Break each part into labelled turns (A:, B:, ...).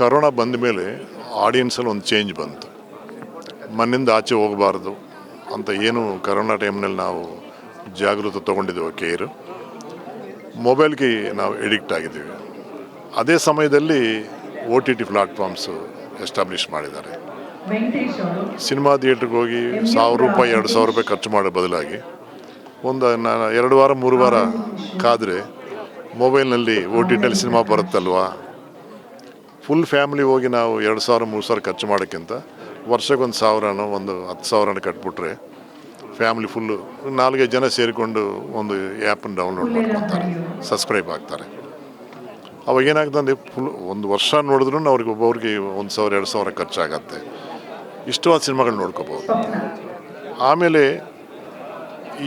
A: Corona ಬಂದ ಮೇಲೆ ಆಡಿಯನ್ಸಲ್ಲಿ ಒಂದು ಚೇಂಜ್ ಬಂತು. ಮನ್ನಿಂದ ಆಚೆ ಹೋಗಬಾರ್ದು ಅಂತ ಏನು ಕರೋನಾ ಟೈಮ್ನಲ್ಲಿ ನಾವು ಜಾಗೃತ ತೊಗೊಂಡಿದ್ದೇವೆ ಕೇರು ಮೊಬೈಲ್ಗೆ ನಾವು ಎಡಿಕ್ಟ್ ಆಗಿದ್ದೀವಿ. ಅದೇ ಸಮಯದಲ್ಲಿ O T T platforms establish ಮಾಡಿದ್ದಾರೆ. ಸಿನಿಮಾ ಥಿಯೇಟ್ರಿಗೆ ಹೋಗಿ ಸಾವಿರ ರೂಪಾಯಿ ಎರಡು ಸಾವಿರ ರೂಪಾಯಿ ಖರ್ಚು ಮಾಡೋ ಬದಲಾಗಿ ಒಂದು ಎರಡು ವಾರ ಮೂರು ವಾರ ಕಾದರೆ ಮೊಬೈಲ್ನಲ್ಲಿ ಒ ಟಿ ಟಿಯಲ್ಲಿ ಸಿನಿಮಾ ಬರುತ್ತಲ್ವಾ? ಫುಲ್ ಫ್ಯಾಮಿಲಿ ಹೋಗಿ ನಾವು ಎರಡು ಸಾವಿರ ಮೂರು ಸಾವಿರ ಖರ್ಚು ಮಾಡೋಕ್ಕಿಂತ ವರ್ಷಕ್ಕೊಂದು ಸಾವಿರನೋ ಒಂದು ಹತ್ತು ಸಾವಿರನ ಕಟ್ಬಿಟ್ರೆ ಫ್ಯಾಮಿಲಿ ಫುಲ್ಲು ನಾಲ್ಕೈದು ಜನ ಸೇರಿಕೊಂಡು ಒಂದು ಆ್ಯಪನ್ನು ಡೌನ್ಲೋಡ್ ಮಾಡ್ಕೊತಾರೆ ಸಬ್ಸ್ಕ್ರೈಬ್ ಆಗ್ತಾರೆ. ಅವಾಗ ಏನಾಗ್ತದೆ ಫುಲ್ ಒಂದು ವರ್ಷ ನೋಡಿದ್ರು ಅವ್ರಿಗೆ ಒಬ್ಬೊಬ್ರಿಗೆ ಒಂದು ಸಾವಿರ ಎರಡು ಸಾವಿರ ಖರ್ಚಾಗತ್ತೆ. ಇಷ್ಟವಾದ ಸಿನಿಮಾಗಳು ನೋಡ್ಕೋಬೋದು. ಆಮೇಲೆ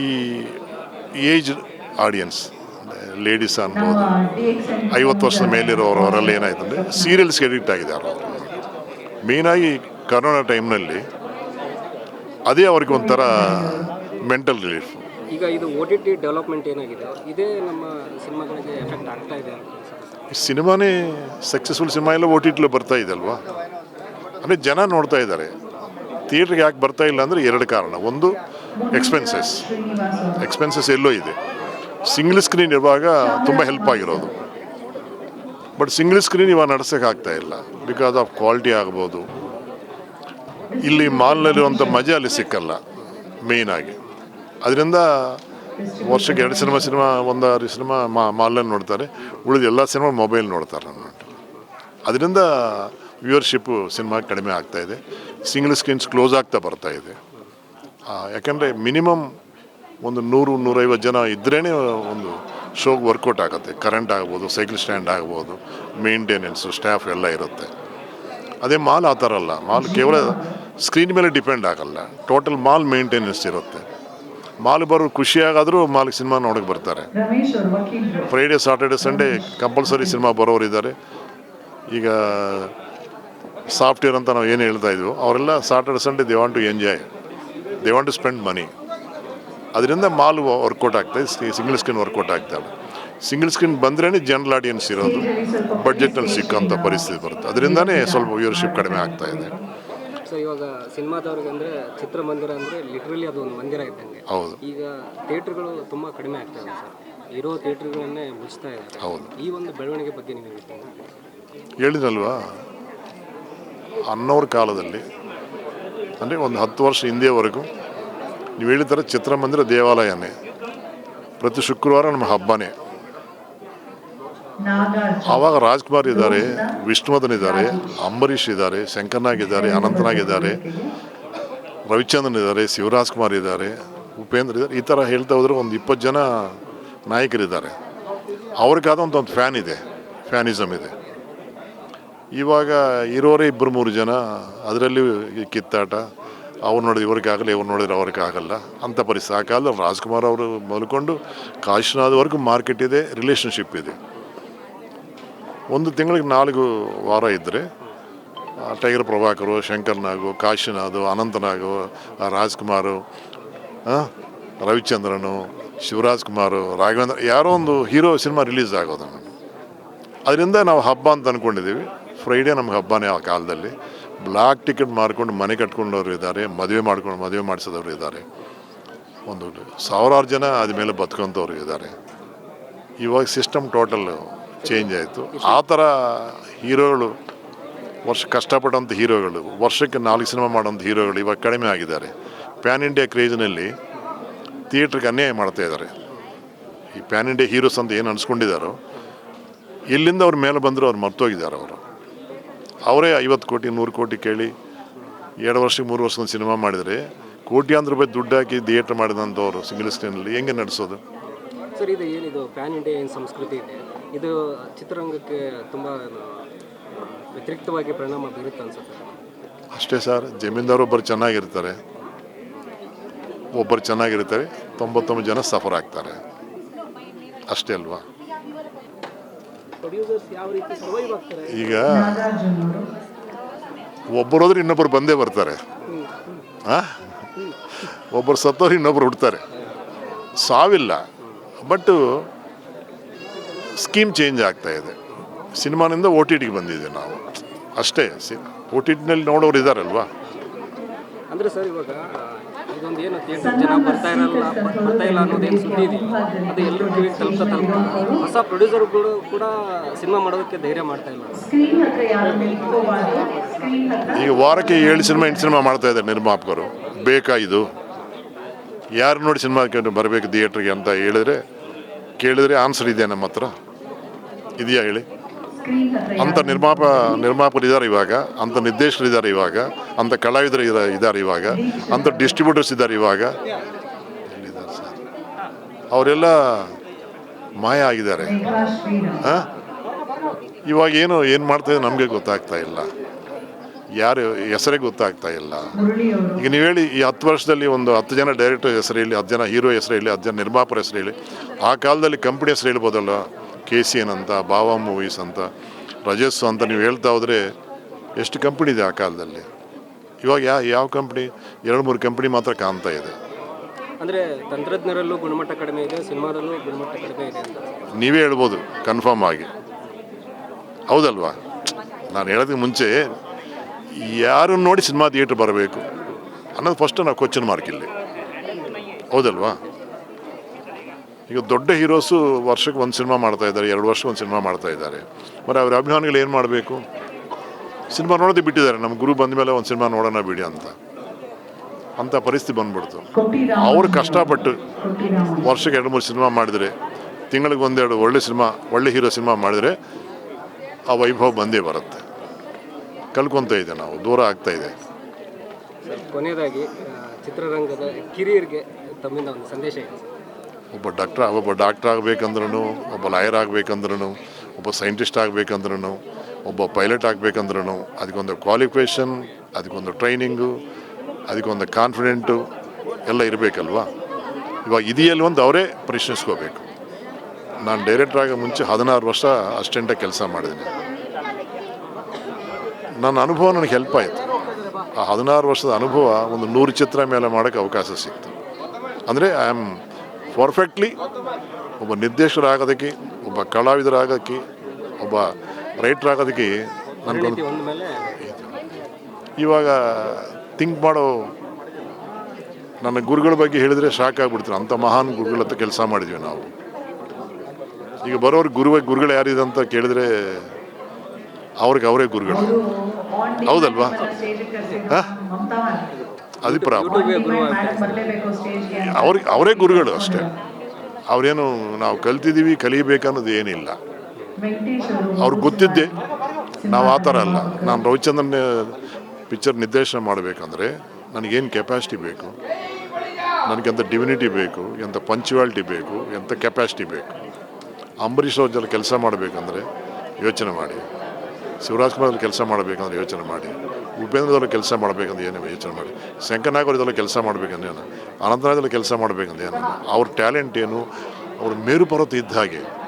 A: ಈ ಏಜ್ ಆಡಿಯನ್ಸ್ ಲೇಡೀಸ್ ಅನ್ಬೋದು. ಐವತ್ತು ವರ್ಷದ ಮೇಲಿರೋರು ಅವರಲ್ಲಿ ಏನಾಯ್ತು ಅಂದರೆ ಸೀರಿಯಲ್ಸ್ಗೆ ಎಡಿಕ್ಟ್ ಆಗಿದೆ ಅವರು. ಮೇಯ್ನಾಗಿ ಕರೋನಾ ಟೈಮ್ನಲ್ಲಿ ಅದೇ ಅವ್ರಿಗೆ ಒಂಥರ ಮೆಂಟಲ್ ರಿಲೀಫ್
B: ಈಗ ಇದು ಓ ಟಿ ಟಿ ಡೆವಲಪ್ಮೆಂಟ್ ಏನಾಗಿದೆ? ಇದೇ ನಮ್ಮ ಸಿನಿಮಾಗಳಿಗೆ ಎಫೆಕ್ಟ್ ಆಗ್ತಾ ಇದೆ
A: ಸಿನಿಮಾನೇ ಸಕ್ಸಸ್ಫುಲ್ ಸಿನಿಮಾ ಎಲ್ಲ ಓ ಟಿ ಟಿಲಿ ಬರ್ತಾ ಇದೆ ಅಲ್ವಾ? ಅಂದರೆ ಜನ ನೋಡ್ತಾ ಇದ್ದಾರೆ. ಥಿಯೇಟ್ರಿಗೆ ಯಾಕೆ ಬರ್ತಾ ಇಲ್ಲ ಅಂದರೆ ಎರಡು ಕಾರಣ. ಒಂದು ಎಕ್ಸ್ಪೆನ್ಸಸ್ ಎಕ್ಸ್ಪೆನ್ಸಸ್ ಎಲ್ಲೋ ಇದೆ. ಸಿಂಗಲ್ ಸ್ಕ್ರೀನ್ ಇರುವಾಗ ತುಂಬ ಹೆಲ್ಪ್ ಆಗಿರೋದು. ಬಟ್ ಸಿಂಗಲ್ ಸ್ಕ್ರೀನ್ ಇವಾಗ ನಡೆಸೋಕೆ ಆಗ್ತಾ ಇಲ್ಲ. ಬಿಕಾಸ್ ಆಫ್ ಕ್ವಾಲಿಟಿ ಆಗ್ಬೋದು. ಇಲ್ಲಿ ಮಾಲ್ನಲ್ಲಿರುವಂಥ ಮಜಾ ಅಲ್ಲಿ ಸಿಕ್ಕಲ್ಲ ಮೇಯ್ನಾಗಿ ಅದರಿಂದ ವರ್ಷಕ್ಕೆ ಎರಡು ಸಿನಿಮಾ ಸಿನಿಮಾ ಒಂದಾರು ಸಿನಿಮಾ ಮಾ ಮಾಲ್ನಲ್ಲಿ ನೋಡ್ತಾರೆ. ಉಳಿದ ಎಲ್ಲ ಸಿನಿಮಾ ಮೊಬೈಲ್ ನೋಡ್ತಾರೆ ನನ್ನ ಅದರಿಂದ ವ್ಯೂವರ್ಶಿಪ್ಪು ಸಿನಿಮಾ ಕಡಿಮೆ ಆಗ್ತಾ ಇದೆ. ಸಿಂಗಲ್ ಸ್ಕ್ರೀನ್ಸ್ ಕ್ಲೋಸ್ ಆಗ್ತಾ ಬರ್ತಾ ಇದೆ. ಆ, ಯಾಕಂದರೆ ಮಿನಿಮಮ್ ಒಂದು ನೂರು ನೂರೈವತ್ತು ಜನ ಇದ್ರೇ ಒಂದು ಶೋಗೆ ವರ್ಕೌಟ್ ಆಗುತ್ತೆ. ಕರೆಂಟ್ ಆಗ್ಬೋದು ಸೈಕಲ್ ಸ್ಟ್ಯಾಂಡ್ ಆಗ್ಬೋದು ಮೇಂಟೆನೆನ್ಸು ಸ್ಟಾಫ್ ಎಲ್ಲ ಇರುತ್ತೆ. ಅದೇ ಮಾಲ್ ಆ ಥರ ಅಲ್ಲ. ಮಾಲ್ ಕೇವಲ ಸ್ಕ್ರೀನ್ ಮೇಲೆ ಡಿಪೆಂಡ್ ಆಗಲ್ಲ. ಟೋಟಲ್ ಮಾಲ್ ಮೇಂಟೆನೆನ್ಸ್ ಇರುತ್ತೆ. ಮಾಲ್ ಬರೋರು ಖುಷಿಯಾಗಾದರೂ ಮಾಲ್ ಸಿನಿಮಾ ನೋಡೋಕೆ ಬರ್ತಾರೆ. Friday Saturday Sunday compulsory cinema ಬರೋರು ಇದ್ದಾರೆ. ಈಗ ಸಾಫ್ಟ್ವೇರ್ ಅಂತ ನಾವು ಏನು ಹೇಳ್ತಾ ಇದ್ವು ಅವರೆಲ್ಲ Saturday Sunday they want to enjoy they want to spend money ಅದರಿಂದ ಮಾಲ್ ವರ್ಕೌಟ್ ಆಗ್ತಾಯಿದೆ ಸಿಂಗಲ್ ಸ್ಕ್ರೀನ್ ವರ್ಕೌಟ್ ಆಗ್ತಾಯಿಲ್ಲ ಸಿಂಗಲ್ ಸ್ಕ್ರೀನ್ ಬಂದ್ರೇ ಜನರಲ್ ಆಡಿಯನ್ಸ್ ಇರೋದು ಬಡ್ಜೆಟ್ನಲ್ಲಿ ಸಿಕ್ಕಂಥ ಪರಿಸ್ಥಿತಿ ಬರುತ್ತೆ. ಅದರಿಂದನೇ ಸ್ವಲ್ಪ ವ್ಯೂವರ್ಶಿಪ್ ಕಡಿಮೆ ಆಗ್ತಾ ಇದೆ.
B: ಸೊ ಇವಾಗ ಸಿನಿಮಾದವ್ರಿಗೆ ಅಂದರೆ ಚಿತ್ರಮಂದಿರ ಅಂದರೆ ಲಿಟ್ರಲಿ ಅದು ಒಂದು ಮಂದಿರ ಇದ್ದಂಗೆ.
A: ಹೌದು.
B: ಈಗ ಥಿಯೇಟ್ರ್ಗಳು ತುಂಬ ಕಡಿಮೆ ಆಗ್ತಾ ಇದೆ ಸರ್. ಇರೋ ಥಿಯೇಟ್ರ್ಗಳನ್ನೇ ಮುಚ್ತಾ ಇದ್ದಾರೆ.
A: ಹೌದು.
B: ಈ ಒಂದು ಬೆಳವಣಿಗೆ ಬಗ್ಗೆ ನೀವು
A: ಹೇಳಿದ್ರಲ್ವಾ ಅನ್ನೋರ ಕಾಲದಲ್ಲಿ ಅಂದರೆ ಒಂದು ಹತ್ತು ವರ್ಷ ಹಿಂದೆವರೆಗೂ ನೀವು ಹೇಳಿದ ಚಿತ್ರಮಂದಿರ ದೇವಾಲಯನೇ. ಪ್ರತಿ ಶುಕ್ರವಾರ ನಮ್ಮ ಹಬ್ಬನೇ. ಆವಾಗ ರಾಜ್ಕುಮಾರ್ ಇದ್ದಾರೆ, ವಿಷ್ಣುವರ್ಧನ್ ಇದ್ದಾರೆ, ಅಂಬರೀಷ್ ಇದ್ದಾರೆ ಶಂಕರ್ನಾಗಿದ್ದಾರೆ ಇದ್ದಾರೆ, ಅನಂತನಾಗ್ ಇದ್ದಾರೆ, ರವಿಚಂದ್ರನ್ ಇದ್ದಾರೆ ಶಿವರಾಜ್ ಕುಮಾರ್ ಇದ್ದಾರೆ, ಉಪೇಂದ್ರ ಇದ್ದಾರೆ, ಈ ಥರ ಹೇಳ್ತಾ ಹೋದ್ರೆ ಒಂದು ಇಪ್ಪತ್ತು ಜನ ನಾಯಕರಿದ್ದಾರೆ. ಅವ್ರಿಗಾದಂಥ ಒಂದು ಫ್ಯಾನ್ ಇದೆ, ಫ್ಯಾನಿಸಮ್ ಇದೆ. ಇವಾಗ ಇರೋರೇ ಇಬ್ಬರು ಮೂರು ಜನ, ಅದರಲ್ಲಿ ಕಿತ್ತಾಟ ಅವ್ರು ನೋಡಿದ್ರೆ ಇವ್ರಿಗೆ ಆಗಲ್ಲ ಇವ್ರು ನೋಡಿದ್ರೆ ಅವ್ರಿಗೆ ಆಗಲ್ಲ ಅಂತ ಪರಿಸ್ಥಿತಿ. ಆ ಕಾಲದಲ್ಲಿ ರಾಜ್ಕುಮಾರ್ ಅವರು ಮಲ್ಕೊಂಡು ಕಾಶಿನಾಥವರೆಗೂ ಮಾರ್ಕೆಟ್ ಇದೆ ರಿಲೇಷನ್ಶಿಪ್ ಇದೆ. ಒಂದು ತಿಂಗಳಿಗೆ ನಾಲ್ಕು ವಾರ ಇದ್ದರೆ ಟೈಗರ್ ಪ್ರಭಾಕರು ಶಂಕರ್ನಾಗು ಕಾಶಿನಾಥು, ಅನಂತನಾಗು ರಾಜ್ಕುಮಾರು ರವಿಚಂದ್ರನು, ಶಿವರಾಜ್ ಕುಮಾರು, ರಾಘವೇಂದ್ರ, ಯಾರೋ ಒಂದು ಹೀರೋ ಸಿನಿಮಾ ರಿಲೀಸ್ ಆಗೋದು. ಅದರಿಂದ ನಾವು ಹಬ್ಬ ಅಂತ ಅಂದ್ಕೊಂಡಿದ್ದೀವಿ ಫ್ರೈಡೇ ನಮ್ಗೆ ಹಬ್ಬನೇ ಆ ಕಾಲದಲ್ಲಿ. ಬ್ಲಾಕ್ ಟಿಕೆಟ್ ಮಾರ್ಕೊಂಡು ಮನೆ ಕಟ್ಕೊಂಡವ್ರು ಇದ್ದಾರೆ, ಮದುವೆ ಮಾಡ್ಕೊಂಡು ಮದುವೆ ಮಾಡಿಸಿದವರು ಇದ್ದಾರೆ. ಒಂದು ಸಾವಿರಾರು ಜನ ಅದ ಮೇಲೆ ಬದುಕೊಂಥವ್ರು ಇದ್ದಾರೆ. ಇವಾಗ ಸಿಸ್ಟಮ್ ಟೋಟಲ್ ಚೇಂಜ್ ಆಯಿತು. ಆ ಥರ ಹೀರೋಗಳು, ವರ್ಷ ಕಷ್ಟಪಟ್ಟಂಥ ಹೀರೋಗಳು, ವರ್ಷಕ್ಕೆ ನಾಲ್ಕು ಸಿನಿಮಾ ಮಾಡೋಂಥ ಹೀರೋಗಳು ಇವಾಗ ಕಡಿಮೆ ಆಗಿದ್ದಾರೆ. ಪ್ಯಾನ್ ಇಂಡಿಯಾ ಕ್ರೇಜ್ನಲ್ಲಿ ಥಿಯೇಟ್ರಿಗೆ ಅನ್ಯಾಯ ಮಾಡ್ತಾ ಇದ್ದಾರೆ. ಈ ಪ್ಯಾನ್ ಇಂಡಿಯಾ ಹೀರೋಸ್ ಅಂತ ಏನು ಅನ್ಸ್ಕೊಂಡಿದ್ದಾರೋ, ಇಲ್ಲಿಂದ ಅವ್ರ ಮೇಲೆ ಬಂದರೂ ಅವ್ರು ಮರ್ತೋಗಿದ್ದಾರೆ ಅವರು. ಅವರೇ ಐವತ್ತು ಕೋಟಿ ನೂರು ಕೋಟಿ ಕೇಳಿ ಎರಡು ವರ್ಷ ಮೂರು ವರ್ಷದ ಸಿನಿಮಾ ಮಾಡಿದರೆ ಕೋಟ್ಯಾಂತರ ರೂಪಾಯಿ ದುಡ್ಡು ಹಾಕಿ ಥಿಯೇಟ್ರ್ ಮಾಡಿದಂಥವ್ರು ಸಿಂಗಲ್ ಸ್ಕ್ರೀನಲ್ಲಿ ಹೆಂಗೆ ನಡೆಸೋದು?
B: ಸರ್ ಇದು ಏನಿದು? ಪ್ಯಾನ್ ಇಂಡಿಯಾ ಏನು ಸಂಸ್ಕೃತಿ ಇದೆ? ಇದು ಚಿತ್ರರಂಗಕ್ಕೆ ತುಂಬ ವ್ಯತಿರಿಕ್ತವಾಗಿ ಪರಿಣಾಮ ಬೀರುತ್ತೆ ಅನ್ಸುತ್ತೆ.
A: ಅಷ್ಟೇ ಸರ್ ಜಮೀನ್ದಾರ್ ಒಬ್ಬರು ಚೆನ್ನಾಗಿರ್ತಾರೆ. ಒಬ್ಬರು ಚೆನ್ನಾಗಿರ್ತಾರೆ ತೊಂಬತ್ತೊಂಬತ್ತು ಜನ ಸಫರ್ ಆಗ್ತಾರೆ. ಅಷ್ಟೇ ಅಲ್ವಾ
B: ಪ್ರೊಡ್ಯೂಸರ್ಸ್ ಯಾವ ರೀತಿ ಸರ್ವೈವ್ ಆಗ್ತಾರೆ
A: ಈಗ ಒಬ್ಬರು ಹೋದ್ರೆ ಇನ್ನೊಬ್ಬರು ಬಂದೇ ಬರ್ತಾರೆ. ಆ? ಒಬ್ಬರು ಸತ್ತೋರು ಇನ್ನೊಬ್ಬರು ಹುಡ್ತಾರೆ ಸಾವಿಲ್ಲ. ಬಟ್ಟು ಸ್ಕೀಮ್ ಚೇಂಜ್ ಆಗ್ತಾ ಇದೆ. ಸಿನಿಮಾನಿಂದ ಓ ಟಿ ಟಿಗೆ ಬಂದಿದ್ದೇವೆ ನಾವು. ಅಷ್ಟೇ ಸಿ ಓ ಟಿ ಟಿನಲ್ಲಿ ನೋಡೋರು ಇದ್ದಾರಲ್ವಾ
B: ಅಂದರೆ ಸರ್ ಇವಾಗ ಇದೊಂದು ಏನು ಥಿಯೇಟರ್ ಜನ ಬರ್ತಾ ಇರಲ್ಲ ಬರ್ತಾ ಇಲ್ಲ ಅನ್ನೋದೇನು ಸುದ್ದಿ ಇದೆ? ಅದು ಎಲ್ಲರೂ ಟಿವಿ ತಲುಪ್ತಾ ತಲುಪ್ತಾ ಹೊಸ ಪ್ರೊಡ್ಯೂಸರ್ಗಳು ಕೂಡ ಸಿನಿಮಾ ಮಾಡೋದಕ್ಕೆ ಧೈರ್ಯ ಮಾಡ್ತಾ ಇಲ್ಲ.
C: ಸ್ಕ್ರೀನ್ ಹತ್ರ ಯಾರು ನಿಂತ್ಕೋಬಾರ್ದು ಸ್ಕ್ರೀನ್ ಹತ್ರ?
A: ಈಗ ವಾರಕ್ಕೆ ಏಳು ಸಿನಿಮಾ ಎಂಟು ಸಿನಿಮಾ ಮಾಡ್ತಾ ಇದ್ದಾರೆ ನಿರ್ಮಾಪಕರು. ಬೇಕಾ ಇದು? ಯಾರು ನೋಡಿ ಸಿನಿಮಾಕ್ಕೆ ಬರಬೇಕು ಥಿಯೇಟ್ರಿಗೆ ಅಂತ ಹೇಳಿದ್ರೆ ಕೇಳಿದ್ರೆ ಆನ್ಸರ್ ಇದೆ ನಮ್ಮ ಹತ್ರ. ಇದೆಯಾ ಹೇಳಿ? ಅಂಥ ನಿರ್ಮಾಪ ನಿರ್ಮಾಪಕರಿದ್ದಾರೆ ಇವಾಗ ಅಂಥ ನಿರ್ದೇಶಕರಿದ್ದಾರೆ ಇವಾಗ. ಅಂಥ ಕಲಾವಿದರು ಇದ- ಇದ್ದಾರೆ ಇವಾಗ. ಅಂಥ ಡಿಸ್ಟ್ರಿಬ್ಯೂಟರ್ಸ್ ಇದ್ದಾರೆ ಇವಾಗ. ಎಲ್ಲಿದ್ದಾರೆ ಸರ್ ಅವರೆಲ್ಲ ಮಾಯ ಆಗಿದ್ದಾರೆ. ಹಾಂ? ಇವಾಗ ಏನು ಏನು ಮಾಡ್ತಾ ನಮಗೆ ಗೊತ್ತಾಗ್ತಾ ಇಲ್ಲ. ಯಾರು ಹೆಸರೇ ಗೊತ್ತಾಗ್ತಾ ಇಲ್ಲ. ಈಗ ನೀವು ಹೇಳಿ, ಈ ಹತ್ತು ವರ್ಷದಲ್ಲಿ ಒಂದು ಹತ್ತು ಜನ ಡೈರೆಕ್ಟರ್ ಹೆಸರು ಹೇಳಿ, ಹತ್ತು ಜನ ಹೀರೋ ಹೆಸರು ಹೇಳಿ, ಹತ್ತು ಜನ ನಿರ್ಮಾಪರ ಹೆಸರು ಹೇಳಿ, ಆ ಕಾಲದಲ್ಲಿ ಕಂಪ್ನಿ ಹೆಸರು ಹೇಳ್ಬೋದಲ್ಲ? ಕೆ ಸಿ ಎನ್ ಅಂತ ಬಾವಾ ಮೂವೀಸ್ ಅಂತ ರಜಸ್ಸು ಅಂತ ನೀವು ಹೇಳ್ತಾ ಹೋದರೆ ಎಷ್ಟು ಕಂಪ್ನಿ ಇದೆ ಆ ಕಾಲದಲ್ಲಿ? ಇವಾಗ ಯಾವ ಯಾವ ಕಂಪ್ನಿ ಎರಡು ಮೂರು ಕಂಪ್ನಿ ಮಾತ್ರ ಕಾಣ್ತಾ ಇದೆ.
B: ಅಂದರೆ ತಂತ್ರಜ್ಞರಲ್ಲೂ ಗುಣಮಟ್ಟ ಕಡಿಮೆ ಇದೆ ಸಿನಿಮಾದಲ್ಲೂ ಗುಣಮಟ್ಟ ಕಡಿಮೆ ಇದೆ ಅಂತ.
A: ನೀವೇ ಹೇಳ್ಬೋದು ಕನ್ಫರ್ಮ್ ಆಗಿ. ಹೌದಲ್ವಾ? ನಾನು ಹೇಳೋದಕ್ಕೆ ಮುಂಚೆ ಯಾರು ನೋಡಿ ಸಿನಿಮಾ ಥಿಯೇಟ್ರ್ ಬರಬೇಕು ಅನ್ನೋದು ಫಸ್ಟ್ ನಾವು ಕ್ವಶನ್ ಮಾರ್ಕ್ ಇಲ್ಲಿ. ಹೌದಲ್ವಾ? ಈಗ ದೊಡ್ಡ ಹೀರೋಸು ವರ್ಷಕ್ಕೆ ಒಂದು ಸಿನಿಮಾ ಮಾಡ್ತಾ ಇದ್ದಾರೆ ಎರಡು ವರ್ಷಕ್ಕೆ ಒಂದು ಸಿನಿಮಾ ಮಾಡ್ತಾ ಇದ್ದಾರೆ. మరి ಅವ್ರ ಅಭಿಮಾನಿಗಳು ಏನು ಮಾಡಬೇಕು? ಸಿನಿಮಾ ನೋಡೋದೇ ಬಿಟ್ಟಿದ್ದಾರೆ. ನಮ್ಮ ಗುರು ಬಂದ ಮೇಲೆ ಒಂದು ಸಿನಿಮಾ ನೋಡೋಣ ಬಿಡಿ ಅಂತ. ಅಂಥ ಪರಿಸ್ಥಿತಿ ಬಂದ್ಬಿಡ್ತು. ಅವರು ಕಷ್ಟಪಟ್ಟು ವರ್ಷಕ್ಕೆ ಎರಡು ಮೂರು ಸಿನಿಮಾ ಮಾಡಿದರೆ ತಿಂಗಳಿಗೆ ಒಂದೆರಡು ಒಳ್ಳೆ ಸಿನಿಮಾ ಒಳ್ಳೆ ಹೀರೋ ಸಿನಿಮಾ ಮಾಡಿದರೆ ಆ ವೈಭವ ಬಂದೇ ಬರುತ್ತೆ. ಕಲ್ಕೊತಾ ಇದೆ ನಾವು ದೂರ ಆಗ್ತಾ ಇದೆ.
B: ಕೊನೆಯದಾಗಿ ಚಿತ್ರರಂಗದ ಕಿರಿಯರಿಗೆ ತಮ್ಮಿಂದ ಒಂದು ಸಂದೇಶ ಇದೆ.
A: ಒಬ್ಬ ಡಾಕ್ಟರ್ ಒಬ್ಬ ಡಾಕ್ಟ್ರ್ ಆಗಬೇಕಂದ್ರೂ ಒಬ್ಬ ಲಾಯರ್ ಆಗಬೇಕಂದ್ರೂ ಒಬ್ಬ ಸೈಂಟಿಸ್ಟ್ ಆಗಬೇಕಂದ್ರೂ ಒಬ್ಬ ಪೈಲಟ್ ಆಗಬೇಕಂದ್ರೂ ಅದಕ್ಕೊಂದು ಕ್ವಾಲಿಫಿಕೇಷನ್ ಅದಕ್ಕೊಂದು ಟ್ರೈನಿಂಗು ಅದಕ್ಕೊಂದು ಕಾನ್ಫಿಡೆಂಟು ಎಲ್ಲ ಇರಬೇಕಲ್ವಾ? ಇವಾಗ ಇದೆಯಲ್ಲಿ ಒಂದು ಅವರೇ ಪ್ರಶ್ನಿಸ್ಕೋಬೇಕು. ನಾನು ಡೈರೆಕ್ಟರ್ ಆಗ ಮುಂಚೆ ಹದಿನಾರು ವರ್ಷ ಅಸ್ಟೆಂಟಾಗಿ ಕೆಲಸ ಮಾಡಿದ್ದೀನಿ ನನ್ನ ಅನುಭವ ನನಗೆ ಹೆಲ್ಪ್ ಆಯಿತು. ಆ ಹದಿನಾರು ವರ್ಷದ ಅನುಭವ ಒಂದು ನೂರು ಚಿತ್ರ ಮೇಲೆ ಮಾಡೋಕ್ಕೆ ಅವಕಾಶ ಸಿಕ್ತು. ಅಂದರೆ ಐ ಆಮ್ ಪರ್ಫೆಕ್ಟ್ಲಿ ಒಬ್ಬ ನಿರ್ದೇಶಕರಾಗೋದಕ್ಕೆ ಒಬ್ಬ ಕಲಾವಿದರಾಗೋಕ್ಕೆ, ಒಬ್ಬ ರೈಟರ್ ಆಗೋದಕ್ಕೆ ನನಗೊಂದು ಇವಾಗ ಥಿಂಕ್ ಮಾಡೋ ನನ್ನ ಗುರುಗಳ ಬಗ್ಗೆ ಹೇಳಿದರೆ ಶಾಕ್ ಆಗಿಬಿಡ್ತಾರೆ ಅಂಥ ಮಹಾನ್ ಗುರುಗಳ ಹತ್ರ ಕೆಲಸ ಮಾಡಿದ್ವಿ ನಾವು. ಈಗ ಬರೋರು ಗುರುವ ಗುರುಗಳು ಯಾರಿದೆ ಅಂತ ಕೇಳಿದ್ರೆ ಅವ್ರಿಗೆ ಅವರೇ ಗುರುಗಳು. ಹೌದಲ್ವಾ? ಅದು ಪ್ರಾಬ್ಲಮ್ ಅವ್ರಿಗೆ ಅವರೇ ಗುರುಗಳು ಅಷ್ಟೇ. ಅವರೇನು ನಾವು ಕಲ್ತಿದ್ದೀವಿ ಕಲಿಯಬೇಕನ್ನೋದು ಏನಿಲ್ಲ. ಅವ್ರಿಗೆ ಗೊತ್ತಿದ್ದೆ. ನಾವು ಆ ಥರ ಅಲ್ಲ. ನಾನು ರವಿಚಂದ್ರನ ಪಿಕ್ಚರ್ ನಿರ್ದೇಶನ ಮಾಡಬೇಕಂದ್ರೆ ನನಗೇನು ಕೆಪಾಸಿಟಿ ಬೇಕು? ನನಗೆಂಥ ಡಿವಿನಿಟಿ ಬೇಕು? ಎಂಥ ಪಂಚುವಾಲಿಟಿ ಬೇಕು? ಎಂಥ ಕೆಪಾಸಿಟಿ ಬೇಕು? ಅಂಬರೀಷ್ ಅವ್ರ ಜೊತೆ ಕೆಲಸ ಮಾಡಬೇಕಂದ್ರೆ ಯೋಚನೆ ಮಾಡಿ. ಶಿವರಾಜ್ ಕುಮಾರ್ ಕೆಲಸ ಮಾಡಬೇಕಂದ್ರೆ ಯೋಚನೆ ಮಾಡಿ. ಉಪೇಂದ್ರದವ್ರ ಕೆಲಸ ಮಾಡಬೇಕಂದ್ರೆ ಏನು ಯೋಚನೆ ಮಾಡಿ? ಶಂಕರ್ನಾಗ್ ಅವ್ರದ್ದೆಲ್ಲ ಕೆಲಸ ಮಾಡಬೇಕಂದ್ರೆ ಏನು? ಅನಂತನಾಗದಲ್ಲಿ ಕೆಲಸ ಮಾಡಬೇಕಂದ್ರೆ ಏನು? ಅವ್ರ ಟ್ಯಾಲೆಂಟ್ ಏನು? ಅವ್ರ ಮೇರು ಪರ್ವತ ಇದ್ದ ಹಾಗೆ.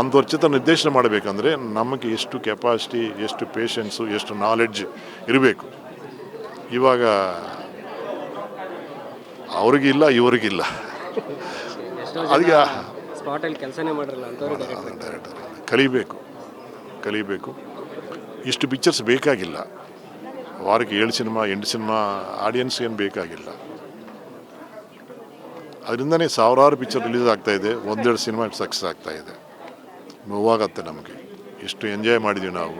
A: ಅಂಥವ್ರ ಚಿತ್ರ ನಿರ್ದೇಶನ ಮಾಡಬೇಕಂದ್ರೆ ನಮಗೆ ಎಷ್ಟು ಕೆಪಾಸಿಟಿ ಎಷ್ಟು ಪೇಷನ್ಸು ಎಷ್ಟು ನಾಲೆಡ್ಜ್ ಇರಬೇಕು. ಇವಾಗ ಅವ್ರಿಗಿಲ್ಲ ಇವ್ರಿಗಿಲ್ಲ. ಅದಕ್ಕೆ
B: ಸ್ಪಾಟಲ್ಲಿ ಕೆಲಸನೇ ಮಾಡಿರಲ್ಲ ಅಂಥವ್ರು ಡೈರೆಕ್ಟರ್
A: ಡೈರೆಕ್ಟರ್ ಕಲಿಬೇಕು ಕಲಿಬೇಕು. ಇಷ್ಟು ಪಿಕ್ಚರ್ಸ್ ಬೇಕಾಗಿಲ್ಲ. ವಾರಕ್ಕೆ ಏಳು ಸಿನಿಮಾ ಎಂಟು ಸಿನಿಮಾ ಆಡಿಯನ್ಸ್ ಏನು ಬೇಕಾಗಿಲ್ಲ. ಅದರಿಂದನೇ ಸಾವಿರಾರು ಪಿಕ್ಚರ್ ರಿಲೀಸ್ ಆಗ್ತಾ ಇದೆ ಒಂದೆರಡು ಸಿನಿಮಾ ಸಕ್ಸಸ್ ಆಗ್ತಾ ಇದೆ. ನೋವಾಗತ್ತೆ ನಮಗೆ. ಎಷ್ಟು ಎಂಜಾಯ್ ಮಾಡಿದ್ವಿ ನಾವು.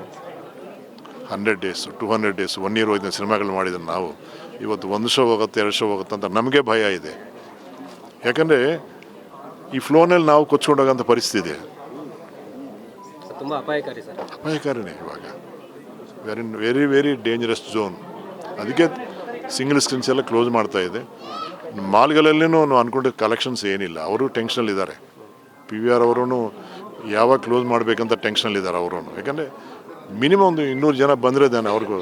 A: Hundred days to hundred days one year ಹೋಗಿದ್ದ ಸಿನಿಮಾಗಳು ಮಾಡಿದ್ರೆ ನಾವು. ಇವತ್ತು ಒಂದು ಶೋ ಹೋಗುತ್ತೆ ಎರಡು ಶೋ ಹೋಗುತ್ತೆ ಅಂತ ನಮಗೆ ಭಯ ಇದೆ. ಯಾಕಂದರೆ ಈ ಫ್ಲೋನಲ್ಲಿ ನಾವು ಕೊಚ್ಕೊಂಡೋಗಂಥ ಪರಿಸ್ಥಿತಿ ಇದೆ.
B: ತುಂಬ ಅಪಾಯಕಾರಿ ಸರ್.
A: ಅಪಾಯಕಾರಿನೇ ಇವಾಗ. Very very very dangerous zone ಅದಕ್ಕೆ ಸಿಂಗಲ್ ಸ್ಕ್ರೀನ್ಸ್ ಎಲ್ಲ ಕ್ಲೋಸ್ ಮಾಡ್ತಾ ಇದೆ. ಮಾಲ್ಗಳಲ್ಲಿನೂ ಅನ್ಕೊಂಡಿದ್ದ ಕಲೆಕ್ಷನ್ಸ್ ಏನಿಲ್ಲ. ಅವರು ಟೆನ್ಷನಲ್ಲಿದ್ದಾರೆ ಪಿ ವಿ ಆರ್ ಅವರು ಯಾವಾಗ ಕ್ಲೋಸ್ ಮಾಡಬೇಕಂತ ಟೆನ್ಷನಲ್ಲಿದ್ದಾರೆ ಅವರು. ಯಾಕಂದರೆ ಮಿನಿಮಮ್ ಒಂದು ಇನ್ನೂರು ಜನ ಬಂದರೆ ತಾನೆ ಅವ್ರಿಗೂ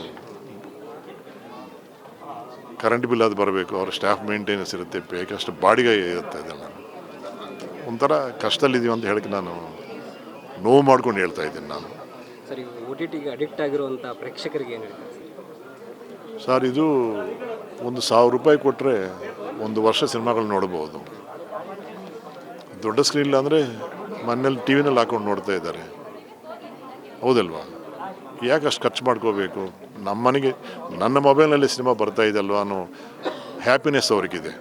A: ಕರೆಂಟ್ ಬಿಲ್ ಅದು ಬರಬೇಕು ಅವ್ರ ಸ್ಟಾಫ್ ಮೇಂಟೆನೆನ್ಸ್ ಇರುತ್ತೆ ಬೇಕಷ್ಟು ಬಾಡಿಗೆ ಇರುತ್ತೆ ಇದೆಲ್ಲ. ಒಂಥರ ಕಷ್ಟದಲ್ಲಿದ್ದೀವಿ ಅಂತ ಹೇಳಕ್ಕೆ ನಾನು ನೋವು ಮಾಡ್ಕೊಂಡು ಹೇಳ್ತಾ ಇದ್ದೀನಿ ನಾನು.
B: ಅಡಿಕ್ಟ್ ಆಗಿರುವಂಥ ಪ್ರೇಕ್ಷಕರಿಗೆ ಏನು
A: ಸರ್? ಇದು ಒಂದು ಸಾವಿರ ರೂಪಾಯಿ ಕೊಟ್ಟರೆ ಒಂದು ವರ್ಷ ಸಿನಿಮಾಗಳು ನೋಡ್ಬೋದು. ದೊಡ್ಡ ಸ್ಕ್ರೀನ್ ಇಲ್ಲ ಅಂದರೆ ಮನೇಲಿ ಟಿ ವಿನಲ್ಲಿ ಹಾಕೊಂಡು ನೋಡ್ತಾ ಇದ್ದಾರೆ. ಹೌದಲ್ವಾ? ಯಾಕೆ ಅಷ್ಟು ಖರ್ಚು ಮಾಡ್ಕೋಬೇಕು? ನಮ್ಮ ಮನೆಗೆ ನನ್ನ ಮೊಬೈಲ್ನಲ್ಲಿ ಸಿನಿಮಾ ಬರ್ತಾ ಇದೆ ಅಲ್ವಾ ಅನ್ನೋ ಹ್ಯಾಪಿನೆಸ್ ಅವ್ರಿಗಿದೆ.